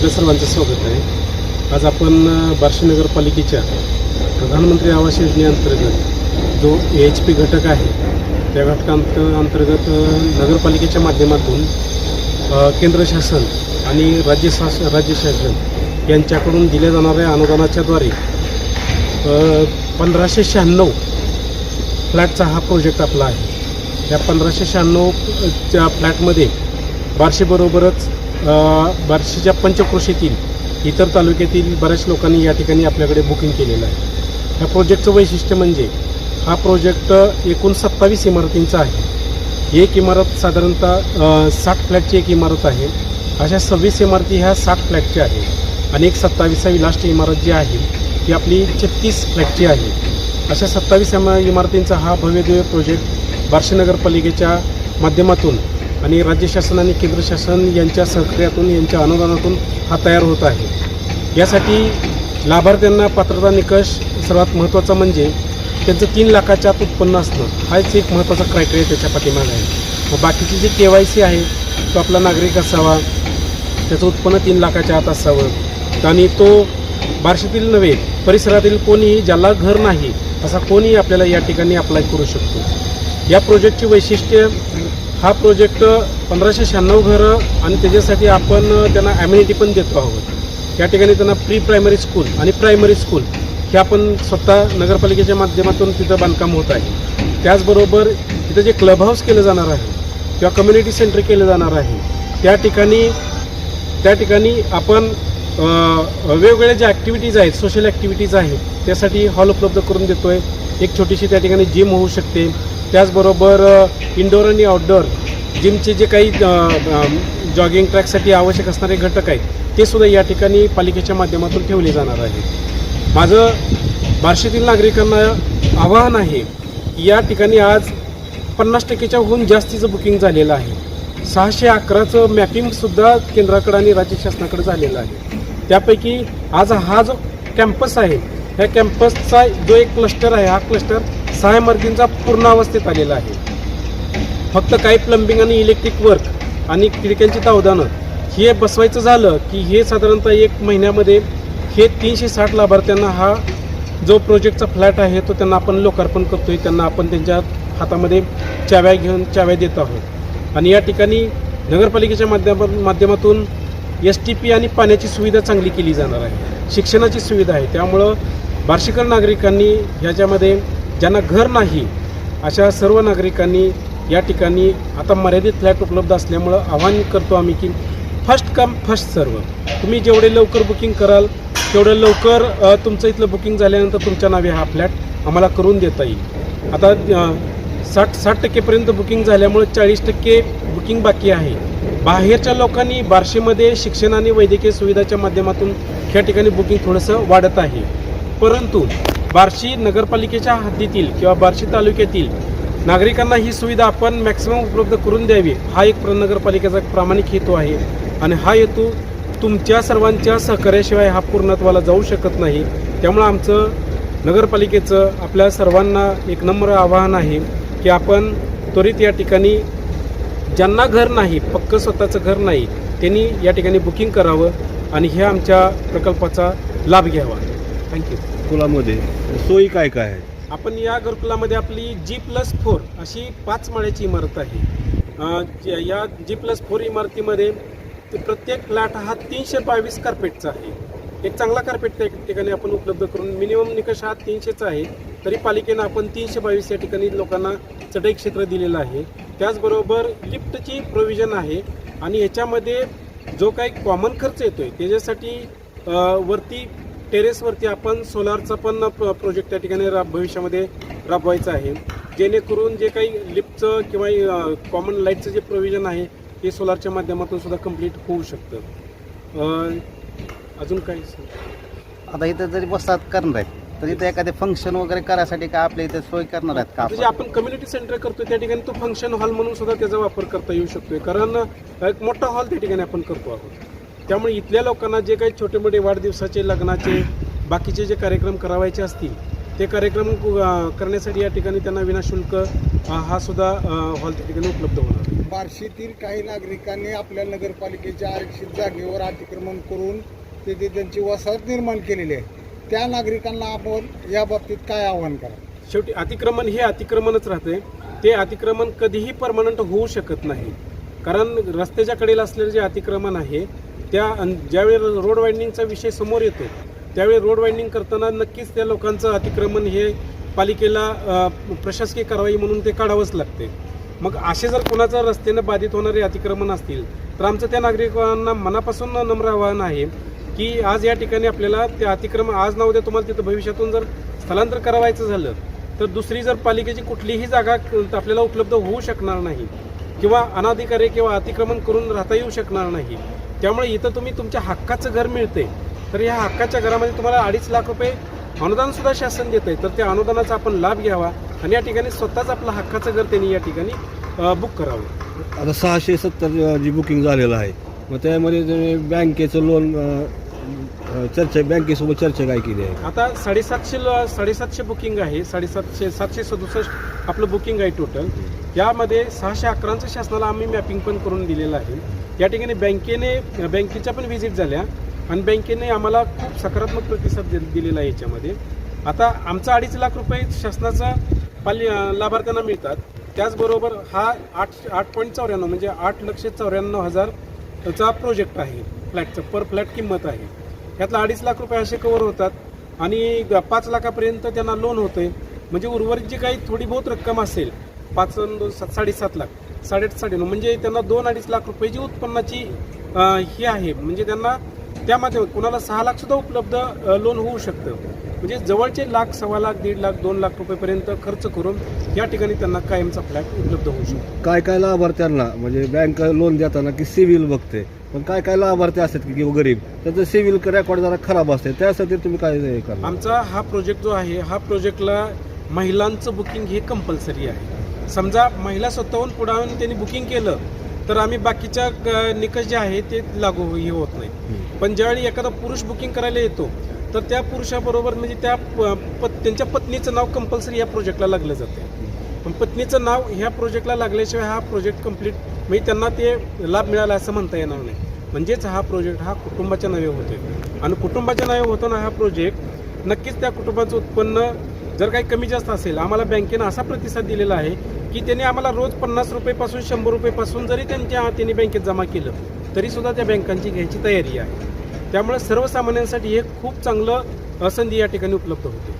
आपल्या सर्वांचं स्वागत आहे. आज आपण बार्शी नगरपालिकेच्या प्रधानमंत्री आवास योजनेअंतर्गत जो ए एच पी घटक आहे त्या घटकांत अंतर्गत नगरपालिकेच्या माध्यमातून केंद्र शासन आणि राज्य शासन राज्य शासन यांच्याकडून दिल्या जाणाऱ्या अनुदानाच्याद्वारे पंधराशे शहाण्णव फ्लॅटचा हा प्रोजेक्ट आपला आहे. या पंधराशे शहाण्णवच्या फ्लॅटमध्ये बार्शीबरोबरच बार्शीच्या पंचक्रोशीतील इतर तालुक्यातील बऱ्याच लोकांनी या ठिकाणी आपल्याकडे बुकिंग केलेलं आहे. या प्रोजेक्टचं वैशिष्ट्य म्हणजे हा प्रोजेक्ट एकूण सत्तावीस इमारतींचा आहे. एक इमारत साधारणतः साठ फ्लॅटची एक इमारत आहे. अशा सव्वीस इमारती ह्या साठ फ्लॅटच्या आहेत. आणि एक सत्तावीसावी लास्ट इमारत जी आहे ती आपली छत्तीस फ्लॅटची आहे. अशा सत्तावीस इमा इमारतींचा हा भव्यदिव्य प्रोजेक्ट बार्शीनगरपालिकेच्या माध्यमातून आणि राज्य शासन आणि केंद्र शासन यांच्या सहकार्यातून यांच्या अनुदानातून हा तयार होत आहे. यासाठी लाभार्थ्यांना पात्रता निकष सर्वात महत्त्वाचा म्हणजे त्यांचं तीन लाखाच्या आत उत्पन्न असणं हाच एक महत्त्वाचा क्रायटेरिया त्याच्या पाठीमागे आहे. मग बाकीची जी के वाय सी आहे तो आपला नागरिक असावा त्याचं उत्पन्न तीन लाखाच्या आत असावं. आणि तो बार्शीतील नव्हे परिसरातील कोणीही ज्याला घर नाही असा कोणीही आपल्याला या ठिकाणी अप्लाय करू शकतो. या प्रोजेक्टची वैशिष्ट्य हा प्रोजेक्ट पंधराशे शहाण्णव घरं आणि त्याच्यासाठी आपण त्यांना ॲम्युनिटी पण देतो आहोत. या ठिकाणी त्यांना प्री प्रायमरी स्कूल आणि प्रायमरी स्कूल हे आपण स्वतः नगरपालिकेच्या माध्यमातून तिथं बांधकाम होत आहे. त्याचबरोबर तिथं जे क्लब हाऊस केलं जाणार आहे किंवा कम्युनिटी सेंटर केलं जाणार आहे त्या ठिकाणी त्या ठिकाणी आपण वेगवेगळ्या ज्या ॲक्टिव्हिटीज आहेत सोशल ॲक्टिव्हिटीज आहेत त्यासाठी हॉल उपलब्ध करून देतो आहे एक छोटीशी त्या ठिकाणी जिम होऊ शकते. त्याचबरोबर इनडोअर आणि आउटडोअर जिमचे जे काही जॉगिंग ट्रॅकसाठी आवश्यक असणारे घटक आहेत ते सुद्धा या ठिकाणी पालिकेच्या माध्यमातून ठेवले जाणार आहे माझं बार्शीतील नागरिकांना आवाहन आहे या ठिकाणी आज पन्नास टक्केच्याहून जास्तीचं बुकिंग झालेलं आहे. सहाशे अकराचं मॅपिंगसुद्धा केंद्राकडं आणि राज्य शासनाकडे झालेलं आहे. त्यापैकी आज हा जो कॅम्पस आहे ह्या कॅम्पसचा जो एक क्लस्टर आहे हा क्लस्टर सहा इमारतींचा पूर्ण अवस्थेत आलेला आहे. फक्त काही प्लंबिंग आणि इलेक्ट्रिक वर्क आणि खिडक्यांची तावदानं हे बसवायचं झालं की हे साधारणतः एक महिन्यामध्ये हे तीनशे साठ लाभार्थ्यांना हा जो प्रोजेक्टचा फ्लॅट आहे तो त्यांना आपण लोकार्पण करतोय. त्यांना आपण त्यांच्या हातामध्ये चाव्या घेऊन चाव्या देत आहोत. आणि या ठिकाणी नगरपालिकेच्या माध्यमा माध्यमातून एस टी पी आणि पाण्याची सुविधा चांगली केली जाणार आहे. शिक्षणाची सुविधा आहे. त्यामुळं बार्शीकर नागरिकांनी ह्याच्यामध्ये ज्यांना घर नाही अशा सर्व नागरिकांनी या ठिकाणी आता मर्यादित फ्लॅट उपलब्ध असल्यामुळं आवाहन करतो आम्ही की फर्स्ट कम फर्स्ट सर्व तुम्ही जेवढे लवकर बुकिंग कराल तेवढं लवकर तुमचं इथलं बुकिंग झाल्यानंतर तुमच्या नावे हा फ्लॅट आम्हाला करून देता येईल. आता साठ साठ टक्केपर्यंत बुकिंग झाल्यामुळं चाळीस टक्के बुकिंग बाकी आहे. बाहेरच्या लोकांनी बार्शीमध्ये शिक्षण आणि वैद्यकीय सुविधाच्या माध्यमातून ह्या ठिकाणी बुकिंग थोडंसं वाढत आहे. परंतु बार्शी नगरपालिकेच्या हद्दीतील किंवा बार्शी तालुक्यातील नागरिकांना ही सुविधा आपण मॅक्सिमम उपलब्ध करून द्यावी हा एक प्र नगरपालिकेचा प्रामाणिक हेतू आहे. आणि हा हेतू तुमच्या सर्वांच्या सहकार्याशिवाय हा पूर्णत्वाला जाऊ शकत नाही. त्यामुळं आमचं नगरपालिकेचं आपल्या सर्वांना एक नम्र आवाहन आहे की आपण त्वरित या ठिकाणी ज्यांना घर नाही पक्क स्वतःचं घर नाही त्यांनी या ठिकाणी बुकिंग करावं आणि ह्या आमच्या प्रकल्पाचा लाभ घ्यावा. थँक्यू. कुलामध्ये सोयी काय काय आहेत? आपण या घरकुलामध्ये आपली जी प्लस फोर अशी पाच माळ्याची इमारत आहे. ज- या जी प्लस फोर इमारतीमध्ये ते प्रत्येक फ्लॅट हा तीनशे बावीस कार्पेटचा आहे. एक चांगला कार्पेट त्या ठिकाणी आपण उपलब्ध करून मिनिमम निकष हा तीनशेचा आहे. तरी पालिकेनं आपण तीनशे बावीस या ठिकाणी लोकांना चटई क्षेत्र दिलेलं आहे. त्याचबरोबर लिफ्टची प्रोव्हिजन आहे आणि ह्याच्यामध्ये जो काही कॉमन खर्च येतोय त्याच्यासाठी वरती टेरेसवरती आपण सोलारचा पण प्र- प्रोजेक्ट त्या ठिकाणी राब भविष्यामध्ये राबवायचा आहे. जेणेकरून जे काही लिफ्टचं किंवा कॉमन लाईटचं जे प्रोव्हिजन आहे ते सोलारच्या माध्यमातून सुद्धा कंप्लीट होऊ शकतं. अजून काही आता इथं जरी बसतात करणार आहेत तर इथं एखादे फंक्शन वगैरे करायसाठी काय आपल्या इथं सोय करणार आहेत का आता जे आपण? आपण कम्युनिटी सेंटर करतो त्या ठिकाणी तो फंक्शन हॉल म्हणून सुद्धा त्याचा वापर करता येऊ शकतोय. कारण एक मोठा हॉल त्या ठिकाणी आपण करतो आहोत. त्यामुळे इथल्या लोकांना जे काही छोटे मोठे वाढदिवसाचे लग्नाचे बाकीचे जे कार्यक्रम करावायचे असतील ते कार्यक्रम करण्यासाठी या ठिकाणी त्यांना विनाशुल्क हा सुद्धा हॉल त्या ठिकाणी उपलब्ध होणार. बार्शीतील काही नागरिकांनी आपल्या नगरपालिकेच्या आरक्षित जागेवर अतिक्रमण करून तिथे त्यांची वसाहत निर्माण केलेली आहे. त्या नागरिकांना आपण या बाबतीत काय आव्हान करा? शेवटी अतिक्रमण हे अतिक्रमणच राहते. ते अतिक्रमण कधीही परमनंट होऊ शकत नाही. कारण रस्त्याच्या कडेला असलेलं जे अतिक्रमण आहे त्या ज्यावेळी रोड वाइंडिंगचा विषय समोर येतो त्यावेळी रोड वाइंडिंग करताना नक्कीच त्या लोकांचं अतिक्रमण हे पालिकेला प्रशासकीय कारवाई म्हणून ते काढावंच लागते. मग असे जर कोणाचं रस्त्यानं बाधित होणारे अतिक्रमण असतील तर आमचं त्या नागरिकांना मनापासून नम्र आवाहन आहे की आज या ठिकाणी आपल्याला ते अतिक्रमण आज ना उद्या तुम्हाला तिथं भविष्यातून जर स्थलांतर करावायचं झालं तर दुसरी जर पालिकेची कुठलीही जागा आपल्याला उपलब्ध होऊ शकणार नाही किंवा अनाधिकारी किंवा अतिक्रमण करून राहता येऊ शकणार नाही त्यामुळे इथं तुम्ही तुमच्या हक्काचं घर मिळते तर या हक्काच्या घरामध्ये तुम्हाला अडीच लाख रुपये अनुदान सुद्धा शासन देत आहे तर त्या अनुदानाचा आपण लाभ घ्यावा आणि या ठिकाणी स्वतःच आपलं हक्काचं घर त्यांनी या ठिकाणी बुक करावं. आता सहाशे सत्तर जी बुकिंग झालेलं आहे. मग त्यामध्ये बँकेचं लोन चर्चा बँकेसोबत चर्चा काय केली आहे? आता साडेसातशे ल- साडेसातशे बुकिंग आहे. साडेसातशे सातशे सदुसष्ट आपलं बुकिंग आहे टोटल यामध्ये सहाशे अकरांचं शासनाला आम्ही मॅपिंग पण करून दिलेलं आहे. या ठिकाणी बँकेने बँकेच्या पण व्हिजिट झाल्या. आणि बँकेने आम्हाला खूप सकारात्मक प्रतिसाद दिलेला आहे याच्यामध्ये. आता आमचा अडीच लाख रुपये शासनाचा पाल लाभार्थ्यांना मिळतात. त्याचबरोबर हा आठ आठ पॉईंट चौऱ्याण्णव म्हणजे आठ लक्ष चौऱ्याण्णव हजारचा प्रोजेक्ट आहे. फ्लॅटचं पर फ्लॅट किंमत आहे. यातला अडीच लाख रुपये असे कव्हर होतात. आणि पाच लाखापर्यंत त्यांना लोन होतंय. म्हणजे उर्वरित जी काही थोडी बहुत रक्कम असेल पाच दोन सात साडेसात लाख साडेआठ साडेनऊ. म्हणजे त्यांना दोन अडीच लाख रुपये जी उत्पन्नाची ही आहे. म्हणजे त्यांना त्या माध्यमात कुणाला सहा लाख सुद्धा उपलब्ध लोन होऊ शकतं. म्हणजे जवळचे लाख सव्वा लाख दीड लाख दोन लाख रुपयेपर्यंत खर्च करून या ठिकाणी त्यांना कायमचा फ्लॅट उपलब्ध होऊ शकतो. काय काय लाभार्थ्यांना म्हणजे बँक लोन देताना की सिव्हिल बघते. पण काय काय लाभार्थी असतात की किंवा गरीब त्याचं सिव्हिल रेकॉर्ड जरा खराब असते. त्यासाठी तुम्ही काय हे करणार? आमचा हा प्रोजेक्ट जो आहे हा प्रोजेक्टला महिलांचं बुकिंग हे कंपल्सरी आहे. समजा महिला स्वतःहून पुढाहून त्यांनी बुकिंग केलं तर आम्ही बाकीच्या निकष जे आहे ते लागू हे होत नाही पण ज्यावेळी एखादा पुरुष बुकिंग करायला येतो तर त्या पुरुषाबरोबर म्हणजे त्या त्यांच्या पत्नीचं नाव कंपल्सरी या प्रोजेक्टला लागलं जाते. पण पत्नीचं नाव ह्या प्रोजेक्टला लागल्याशिवाय हा प्रोजेक्ट कंप्लीट म्हणजे त्यांना ते लाभ मिळाला असं म्हणता येणार नाही. म्हणजेच हा प्रोजेक्ट हा कुटुंबाच्या नावे होतोय. आणि कुटुंबाच्या नावे होताना हा प्रोजेक्ट नक्कीच त्या कुटुंबाचं उत्पन्न जर काही कमी जास्त असेल आम्हाला बँकेनं असा प्रतिसाद दिलेला आहे की त्यांनी आम्हाला रोज पन्नास रुपयेपासून शंभर रुपयेपासून जरी त्यांच्या त्यांनी बँकेत जमा केलं तरी सुद्धा त्या बँकांची घ्यायची तयारी आहे. त्यामुळे सर्वसामान्यांसाठी हे खूप चांगलं संधी या ठिकाणी उपलब्ध होते.